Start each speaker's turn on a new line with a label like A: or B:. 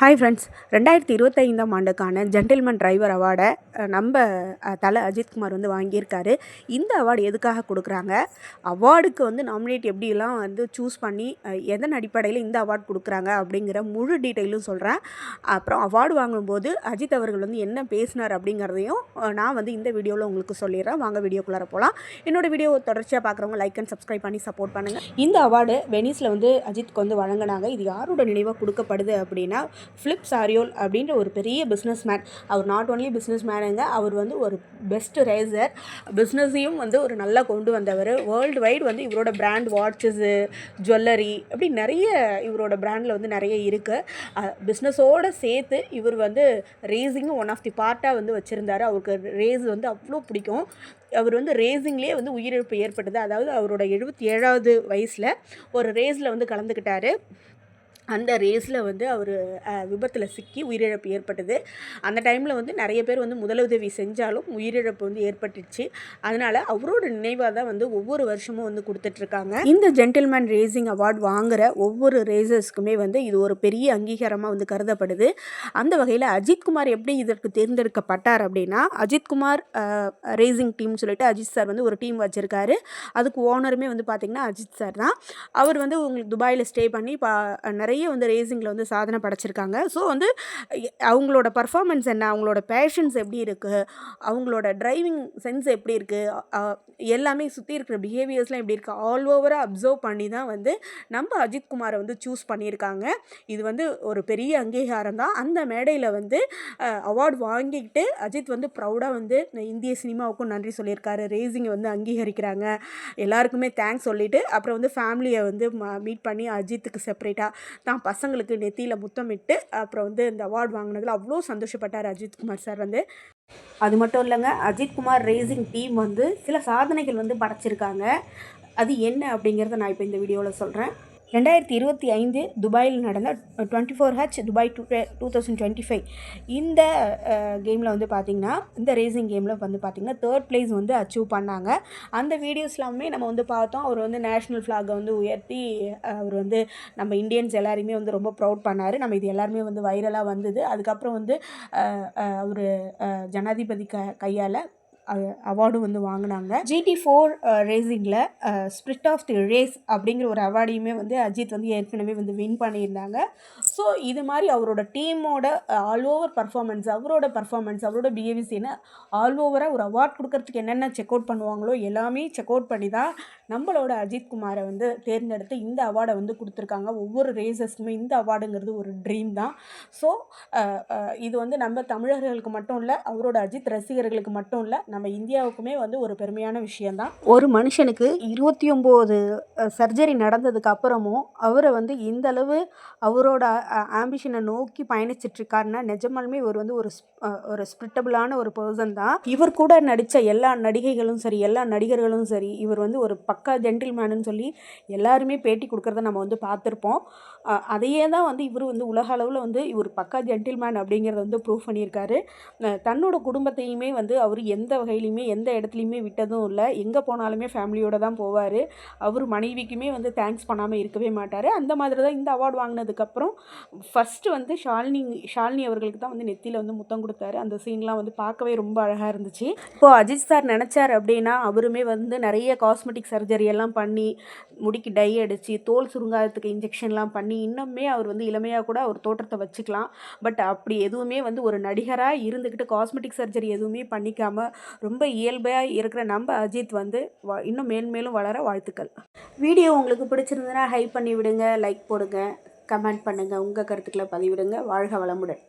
A: Hi friends ரெண்டாயிரத்தி இருபத்தைந்தாம் ஆண்டுக்கான ஜென்டில்மேன் டிரைவர் அவார்டை நம்ம தலை தல அஜித்குமார் வந்து வாங்கியிருக்காரு. இந்த அவார்டு எதுக்காக கொடுக்குறாங்க? அவார்டுக்கு வந்து நாமினேட் எப்படிலாம் வந்து சூஸ் பண்ணி எதன் அடிப்படையில் இந்த அவார்டு கொடுக்குறாங்க அப்படிங்கிற முழு டீட்டெயிலும் சொல்கிறேன் அப்புறம் அவார்டு வாங்கும்போது அஜித் அவர்கள் வந்து என்ன பேசினார் அப்படிங்கிறதையும் நான் வந்து இந்த வீடியோவில் உங்களுக்கு சொல்லிடுறேன். வாங்க வீடியோக்குள்ளார போகலாம் என்னோடய வீடியோ தொடர்ச்சியாக பார்க்குறவங்க லைக் அண்ட் சப்ஸ்கிரைப் பண்ணி சப்போர்ட் பண்ணுங்கள் இந்த அவார்டு வெனிஸில் வந்து அஜித்க்கு வந்து வழங்கினாங்க. இது யாரோட நினைவாக கொடுக்கப்படுது அப்படின்னா ஃபிலிப் சாரியோல் அப்படின்ற ஒரு பெரிய பிஸ்னஸ் மேன் அவர் நாட் ஓன்லி பிஸ்னஸ் மேனுங்க அவர் வந்து ஒரு பெஸ்ட் ரேசர் பிஸ்னஸையும் வந்து ஒரு நல்லா கொண்டு வந்தவர். வேர்ல்டு வைடு வந்து இவரோட பிராண்ட் வாட்சஸு ஜுவல்லரி அப்படி நிறைய இவரோட பிராண்டில் வந்து நிறைய இருக்குது பிஸ்னஸோடு சேர்த்து இவர் வந்து ரேசிங்கும் ஒன் ஆஃப் தி பார்ட்டாக வந்து வச்சுருந்தாரு. அவருக்கு ரேஸ் வந்து அவ்வளோ பிடிக்கும். அவர் வந்து ரேசிங்லேயே வந்து உயிரிழப்பு ஏற்பட்டது. அதாவது அவரோட எழுபத்தி ஏழாவது வயசில் ஒரு ரேஸில் வந்து கலந்துக்கிட்டார். அந்த ரேஸில் வந்து அவர் விபத்தில் சிக்கி உயிரிழப்பு ஏற்பட்டது. அந்த டைமில் வந்து நிறைய பேர் வந்து முதலுதவி செஞ்சாலும் உயிரிழப்பு வந்து ஏற்பட்டுச்சு. அதனால் அவரோட நினைவாக தான் வந்து ஒவ்வொரு வருஷமும் வந்து கொடுத்துட்ருக்காங்க. இந்த ஜென்டில்மேன் ரேசிங் அவார்ட் வாங்குகிற ஒவ்வொரு ரேசர்ஸ்க்குமே வந்து இது ஒரு பெரிய அங்கீகாரமாக வந்து கருதப்படுது. அந்த வகையில் அஜித்குமார் எப்படி இதற்கு தேர்ந்தெடுக்கப்பட்டார் அப்படின்னா அஜித்குமார் ரேசிங் டீம் சொல்லிட்டு அஜித் சார் வந்து ஒரு டீம் வச்சுருக்காரு. அதுக்கு ஓனருமே வந்து பார்த்திங்கன்னா அஜித் சார் தான். அவர் வந்து உங்களுக்கு துபாயில் ஸ்டே பண்ணி பா நிறைய வந்து ரேசிங்கில் வந்து சாதனை படைச்சிருக்காங்க. ஸோ வந்து அவங்களோட பர்ஃபார்மன்ஸ் என்ன? அவங்களோட பேஷன்ஸ் எப்படி இருக்குது அவங்களோட டிரைவிங் சென்ஸ் எப்படி இருக்குது எல்லாமே சுற்றி இருக்கிற பிஹேவியர்ஸ்லாம் எப்படி இருக்குது ஆல் ஓவராக அப்சர்வ் பண்ணி தான் வந்து நம்ம அஜித் குமாரை வந்து சூஸ் பண்ணியிருக்காங்க. இது வந்து ஒரு பெரிய அங்கீகாரம் தான். அந்த மேடையில் வந்து அவார்டு வாங்கிக்கிட்டு அஜித் வந்து ப்ரௌடாக வந்து இந்திய சினிமாவுக்கும் நன்றி சொல்லியிருக்காரு. ரேசிங்கை வந்து அங்கீகரிக்கிறாங்க. எல்லாருக்குமே தேங்க்ஸ் சொல்லிவிட்டு அப்புறம் வந்து ஃபேமிலியை வந்து மீட் பண்ணி அஜித்துக்கு செப்பரேட்டாக தான் பசங்களுக்கு நெத்தியில் முத்தமிட்டு அப்புறம் வந்து இந்த அவார்டு வாங்கினதில் அவ்வளோ சந்தோஷப்பட்டார் அஜித்குமார் சார் வந்து. அது மட்டும் இல்லைங்க அஜித்குமார் ரேசிங் டீம் வந்து சில சாதனைகள் வந்து படைச்சிருக்காங்க. அது என்ன அப்படிங்கிறத நான் இப்போ இந்த வீடியோவில் சொல்கிறேன் ரெண்டாயிரத்தி இருபத்தி ஐந்து துபாயில் நடந்த twenty four H Dubai two two thousand twenty five. இந்த கேமில் வந்து பார்த்திங்கன்னா இந்த ரேசிங் கேமில் வந்து பார்த்திங்கன்னா தேர்ட் ப்ளேஸ் வந்து அச்சீவ் பண்ணாங்க. அந்த வீடியோஸ்லாமே நம்ம வந்து பார்த்தோம். அவர் வந்து நேஷ்னல் ஃப்ளாகை வந்து உயர்த்தி அவர் வந்து நம்ம இந்தியன்ஸ் எல்லாருமே வந்து ரொம்ப ப்ரௌட் பண்ணார். நம்ம இது எல்லாருமே வந்து வைரலாக வந்தது. அதுக்கப்புறம் வந்து அவர் ஜனாதிபதி க கையால் அவார்டும் வந்து வாங்கினாங்க. ஜிடி ஃபோர் ரேசிங்கில் ஸ்பிரிட் ஆஃப் தி ரேஸ் அப்படிங்கிற ஒரு அவார்டையுமே வந்து அஜித் வந்து ஏற்கனவே வந்து வின் பண்ணியிருந்தாங்க. ஸோ இது மாதிரி அவரோட டீமோட ஆல் ஓவர் பர்ஃபார்மன்ஸ் அவரோட பர்ஃபார்மன்ஸ் அவரோட பிஹேவியர்ஸ் என்ன ஆல் ஓவராக ஒரு அவார்ட் கொடுக்கறதுக்கு என்னென்ன செக் அவுட் பண்ணுவாங்களோ எல்லாமே செக் அவுட் பண்ணி தான் நம்மளோட அஜித் குமாரை வந்து தேர்ந்தெடுத்து இந்த அவார்டை வந்து கொடுத்துருக்காங்க. ஒவ்வொரு ரேசஸ்க்குமே இந்த அவார்டுங்கிறது ஒரு ட்ரீம் தான். ஸோ இது வந்து நம்ம தமிழர்களுக்கு மட்டும் இல்லை அவரோட அஜித் ரசிகர்களுக்கு மட்டும் இல்லை நம்ம இந்தியாவுக்குமே வந்து ஒரு பெருமையான விஷயந்தான் ஒரு மனுஷனுக்கு இருபத்தி ஒம்பது சர்ஜரி நடந்ததுக்கு அப்புறமும் அவரை வந்து இந்த அளவு அவரோட ஆம்பிஷனை நோக்கி பயணிச்சிட்ருக்காருன்னா நிஜமாலுமே இவர் வந்து ஒரு ஒரு ஸ்பிரிட்டபிளான ஒரு பர்சன் தான் இவர் கூட நடித்த எல்லா நடிகைகளும் சரி எல்லா நடிகர்களும் சரி இவர் வந்து ஒரு பக்கா ஜென்டில்மேனுன்னு சொல்லி எல்லாருமே பேட்டி கொடுக்குறத நம்ம வந்து பார்த்துருப்போம். அதையே தான் வந்து இவர் வந்து உலக அளவில் வந்து இவர் பக்கா ஜென்டில்மேன் அப்படிங்கிறத வந்து ப்ரூவ் பண்ணியிருக்காரு. தன்னோட குடும்பத்தையுமே வந்து அவர் எந்த வகையிலையுமே எந்த இடத்துலையுமே விட்டதும் இல்லை. எங்கே போனாலுமே ஃபேமிலியோட தான் போவார். அவர் மனைவிக்குமே வந்து தேங்க்ஸ் பண்ணாமல் இருக்கவே மாட்டார். அந்த மாதிரி தான் இந்த அவார்டு வாங்கினதுக்கப்புறம் ஃபஸ்ட்டு வந்து ஷாலினி ஷாலினி அவர்களுக்கு தான் வந்து நெத்தியில் வந்து முத்தம் கொடுத்தாரு. அந்த சீன்லாம் வந்து பார்க்கவே ரொம்ப அழகாக இருந்துச்சு. இப்போது அஜித் சார் நினச்சார் அப்படின்னா அவருமே வந்து நிறைய காஸ்மெட்டிக் சர்ஜரி எல்லாம் பண்ணி முடிக்கு டை அடித்து தோல் சுருங்காதத்துக்கு இன்ஜெக்ஷன்லாம் பண்ணி இன்னுமே அவர் வந்து இளமையாக கூட அவர் தோற்றத்தை வச்சுக்கலாம். பட் அப்படி எதுவுமே வந்து ஒரு நடிகராக இருந்துக்கிட்டு காஸ்மெட்டிக் சர்ஜரி எதுவுமே பண்ணிக்காம ரொம்ப இயல்பாக இருக்கிற நம்ம அஜித் வந்து இன்னும் மேன்மேலும் வளர வாழ்த்துக்கள். வீடியோ உங்களுக்கு பிடிச்சிருந்ததுன்னா ஹைப் பண்ணி விடுங்க லைக் போடுங்க கமெண்ட் பண்ணுங்கள் உங்கள் கருத்துக்களை பதிவிடுங்க. வாழ்க வளமுடன்.